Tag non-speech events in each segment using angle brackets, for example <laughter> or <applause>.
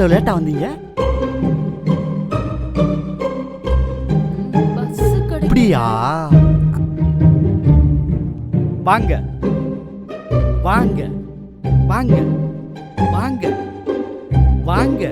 இவ்வளோ லேட்டா வந்தீங்க? அப்படியா வாங்க. வாங்க. வாங்க. வாங்க. வாங்க.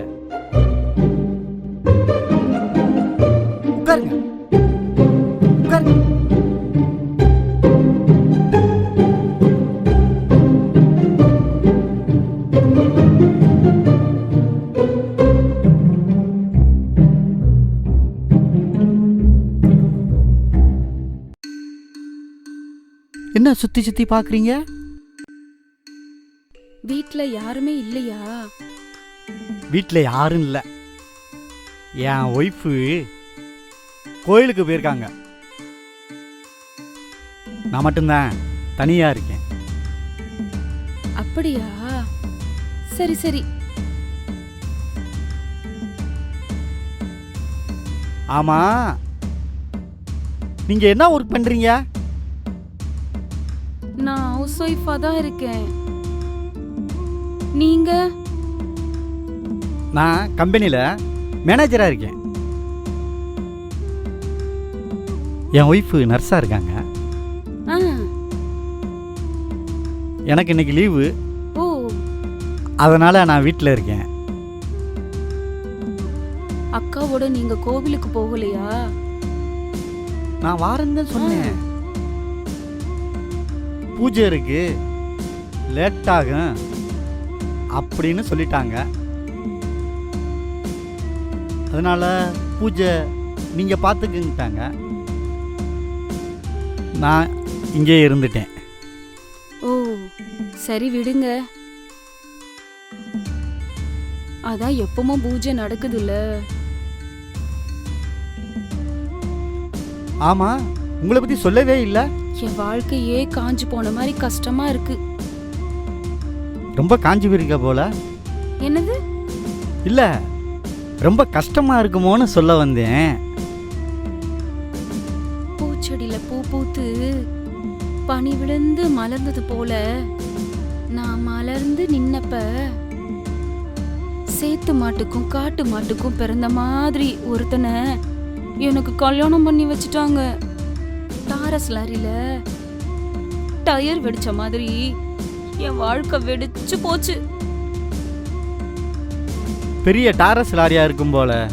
என்ன சுத்தி சுத்தி பாக்குறீங்க? வீட்ல யாருமே இல்லையா? வீட்டில் யாரும் இல்லை. என் ஒய்ஃபு கோயிலுக்கு போயிருக்காங்க. நான் மட்டும்தான் தனியாக இருக்கேன். அப்படியா? சரி சரி. ஆமாம் நீங்கள் என்ன ஒர்க் பண்ணுறீங்க நான் ஹவுஸ் ஒய்ஃபா தான் இருக்கேன். நீங்க? நான் கம்பெனியில் மேனேஜராக இருக்கேன். என் ஒய்ஃபு நர்ஸாக இருக்காங்க. ஆ. எனக்கு இன்னைக்கு லீவு ஓ. அதனால் நான் வீட்டில் இருக்கேன். அக்காவோட நீங்க கோவிலுக்கு போகலையா? நான் வாரேன்னு தான் சொன்னேன். பூஜை இருக்கு. லேட் ஆகும் அப்படின்னு சொல்லிட்டாங்க. அதனால பூஜை நீங்க பார்த்துக்குங்கிட்டாங்க நான் இங்கே இருந்துட்டேன். ஓ சரி விடுங்க. அதான் எப்பவும் பூஜை நடக்குதுல்ல. ஆமா உங்களை பத்தி சொல்லவே இல்லை. என் வாழ்க்கையே காஞ்சு போன மாதிரி கஷ்டமா இருக்கு. ரொம்ப காஞ்சி போயிருக்க போல? என்னது? இல்ல ரொம்ப கஷ்டமா இருக்குமோன்னு சொல்ல வந்தேன். பூச்செடியில பூ பூத்து பனி விழுந்து மலர்ந்தது போல நான் மலர்ந்து நின்னப்ப சேத்து மாட்டுக்கும் காட்டு மாட்டுக்கும் பிறந்த மாதிரி ஒருத்தனை எனக்கு கல்யாணம் பண்ணி வச்சுட்டாங்க. டாரஸ் லாரியில டயர் வெடிச்ச மாதிரி என் வாழ்க்கை வெடிச்சு போச்சு. பெரிய டாரஸ் லாரியா இருக்கும் போல.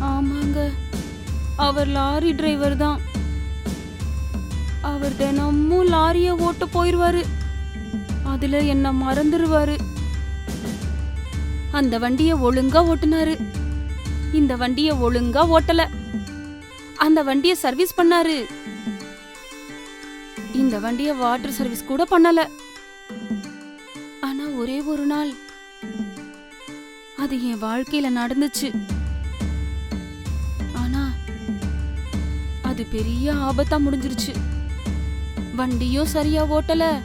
ஆமாங்க. அவர் லாரி டிரைவர் தான். அவர் தினமும் லாரிய ஓட்ட போயிருவாரு. அதுல என்ன மறந்துருவாரு. அந்த வண்டிய ஒழுங்கா ஓட்டுனாரு. இந்த வண்டிய ஒழுங்கா ஓட்டல. அந்த வண்டிய சர்வீஸ் பண்ணாரு. இந்த வண்டிய வாட்டர் சர்வீஸ் கூட பண்ணல. ஆனா ஒரே ஒரு நாள் அது என் வாழ்க்கையில நடந்துச்சு. ஆனா அது பெரிய ஆபத்தா முடிஞ்சிருச்சு. வண்டியும் சரியா ஓட்டல.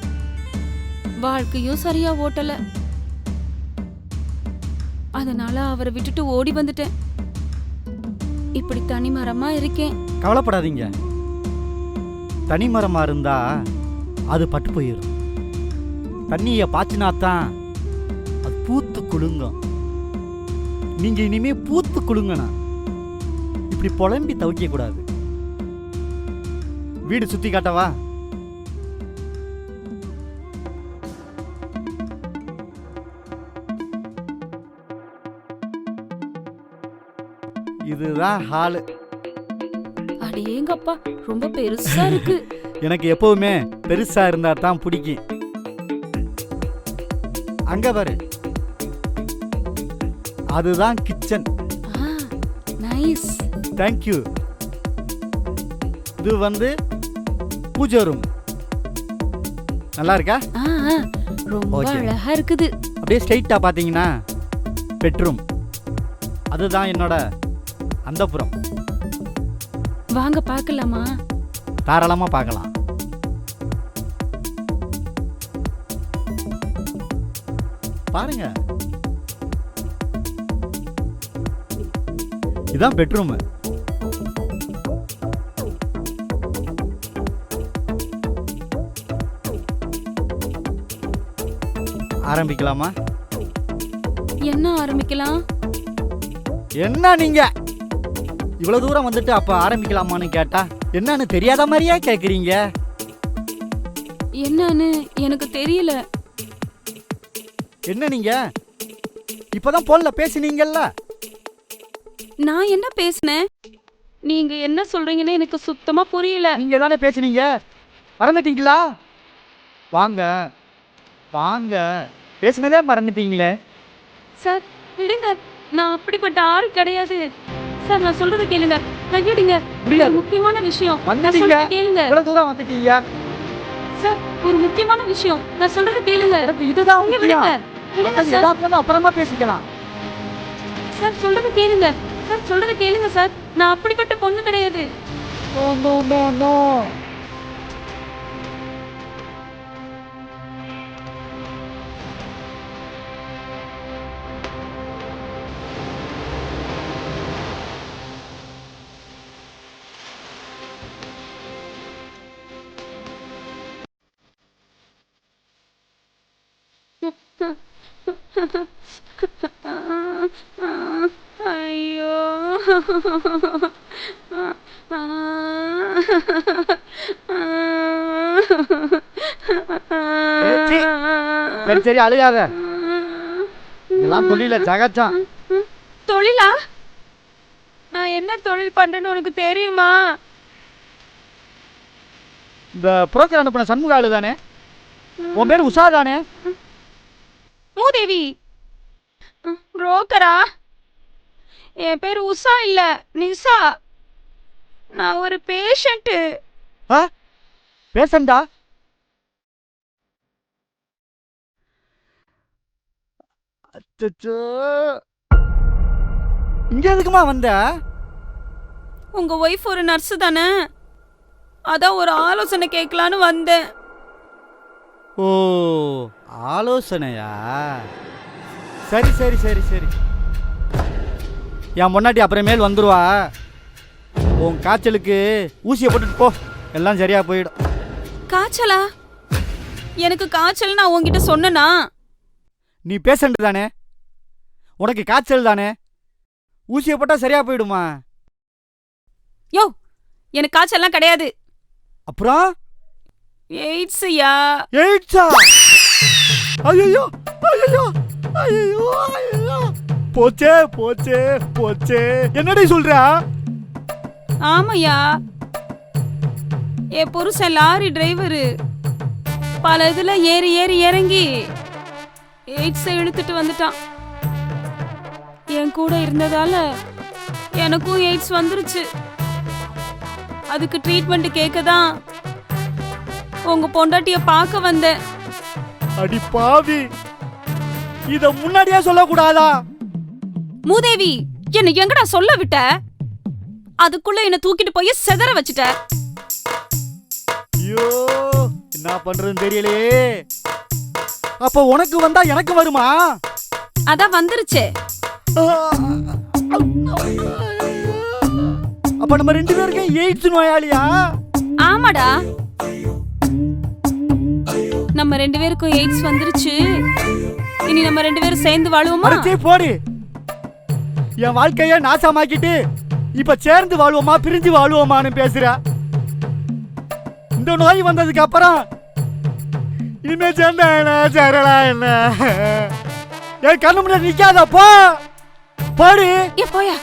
வாழ்க்கையும் சரியா ஓட்டல. அதனால அவரை விட்டுட்டு ஓடி வந்துட்டேன். இப்படி தனிமரமா இருக்கேன். கவலைப்படாதீங்க. தனி இருந்தால் அது பட்டு போயிடும் தண்ணியை பாய்ச்சினாத்தான் அது பூத்து குலுங்கும். நீங்கள் இனிமேல் பூத்து குலுங்கணும். இப்படி புலம்பி தவிக்கக்கூடாது வீடு சுற்றி காட்டவா? இதுதான் ஹாலு. அடேங்கப்பா ரொம்ப பெருசா இருக்கு. <laughs> எனக்கு எப்பவுமே பெருசா இருந்தா தான் பிடிக்கும். அங்க பாரு. அதுதான் கிச்சன். நைஸ். தேங்க்யூ இது வந்து பூஜை ரூம். நல்லா இருக்கா? ரொம்ப. அழகா இருக்குது. அப்படியே ஸ்ட்ரைட்டா பாத்தீங்கன்னா பெட்ரூம். அதுதான் என்னோட அந்தப்புறம் வாங்க பார்க்கலாமா? தாராளமா பார்க்கலாம். பாருங்க. இதான் பெட்ரூம். ஆரம்பிக்கலாமா? என்ன ஆரம்பிக்கலாம்? என்ன நீங்க? இவ்வளவு தூரம் வந்துட்டு அப்ப ஆரம்பிக்கலாமான்னு கேட்டா என்னன்னு தெரியாத மாதிரியா கேக்குறீங்க? என்னன்னு எனக்கு தெரியல. என்ன நீங்க? இப்பதான் போன்ல பேசுனீங்கல்ல? நான் என்ன பேசினேன்? நீங்க என்ன சொல்றீங்கன்னு எனக்கு சுத்தமா புரியல. நீங்க தானே பேசுனீங்க? மறந்துட்டீங்களா? வாங்க வாங்க. பேசுனதே மறந்துட்டீங்களே. சார் விடுங்க. நான் அப்படிப்பட்ட ஆள் கிடையாது. சார் நான் சொல்றது கேளுங்க. கையடிங்க. முக்கியமான விஷயம். சொல்றது கேளுங்க. இவ்வளவு தூரம் வந்துட்டீங்க. சார் ஒரு முக்கியமான விஷயம். நான் சொல்றது கேளுங்க. இதுதான் முக்கியம். விடுங்க. அப்புறமா பேசிக்கலாம். சார் சொல்றது கேளுங்க. சார் சொல்றது கேளுங்க சார் நான் அப்படிப்பட்ட பொண்ணு கிடையாது. ஐயோ. சரி சரி அழுகாத. இதெல்லாம் தொழில சகஜம் தொழிலா? நான் என்ன தொழில் பண்றேன்னு உனக்கு தெரியுமா? இந்த புரோக்கர் அனுப்பின சண்முக ஆளு தானே உன் பேர் உஷா தானே? மூதேவி. புரோக்கரா? என் பேர் உஷா இல்ல நிஷா. நான் ஒரு பேசண்டா அச்சச்சோ. இங்க எதுக்குமா வந்த? உங்க ஒய்ஃப் ஒரு நர்ஸு தானே? அதான் ஒரு ஆலோசனை கேட்கலான்னு வந்தேன். ஓ. ஆலோசனையா? சரி சரி சரி சரி. என் முன்னாடி அப்புறமேல் வந்துருவா. உன் காய்ச்சலுக்கு ஊசியை போட்டுட்டு போ. எல்லாம் சரியா போயிடும். காய்ச்சலா? எனக்கு காய்ச்சல் நான் உன்கிட்ட சொன்னனா? நீ பேஷண்ட் தானே? உனக்கு காய்ச்சல் தானே? ஊசியை போட்டால் சரியா போயிடுமா? யோ எனக்கு காய்ச்சல்லாம் கிடையாது. அப்புறம்? எய்ட்ஸ்யா? எயிட்ஸா? ஐயோ ஐயோ ஐயோ ஐயோ போச்சே போச்சே போச்சே. என்னடி சொல்ற? ஆமையா. என் புருஷன் லாரி டிரைவரு பல இதுல ஏறி ஏறி இறங்கி எய்ட்ஸ் இழுத்துட்டு வந்துட்டான். என் கூட இருந்ததால எனக்கும் எய்ட்ஸ் வந்துருச்சு. அதுக்கு ட்ரீட்மெண்ட் கேட்க தான் உங்க பொண்டாட்டிய பார்க்க வந்தேன். அடி பாவி. இத முன்னாடியே சொல்லக்கூடாதா? மூதேவி என்னை எங்கடா சொல்ல விட்ட? அதுக்குள்ள என்ன தூக்கிட்டு போய் செதற வச்சுட்ட. ஐயோ என்ன பண்றதுன்னு தெரியலையே. அப்ப உனக்கு வந்தா எனக்கு வருமா? அதான் வந்துருச்சே. அப்ப நம்ம ரெண்டு பேருக்கும் எய்ட்ஸ் நோயாளியா? ஆமாடா. நம்ம ரெண்டு பேருக்கும் எய்ட்ஸ் வந்துருச்சு. இனி நம்ம ரெண்டு பேரும் சேர்ந்து வாழுவோமா? அடிச்சே போடு. என் வாழ்க்கைய நாசமாக்கிட்டு இப்ப சேர்ந்து வாழ்வோமா பிரிஞ்சு வாழ்வோமான்னு பேசுற. இந்த நோய் வந்ததுக்கு அப்புறம் இனிமே சேர்ந்தா என்ன சேரலாம் என்ன? என் கண்ணு முன்னாடி நிக்காத போ. போடு. போயா?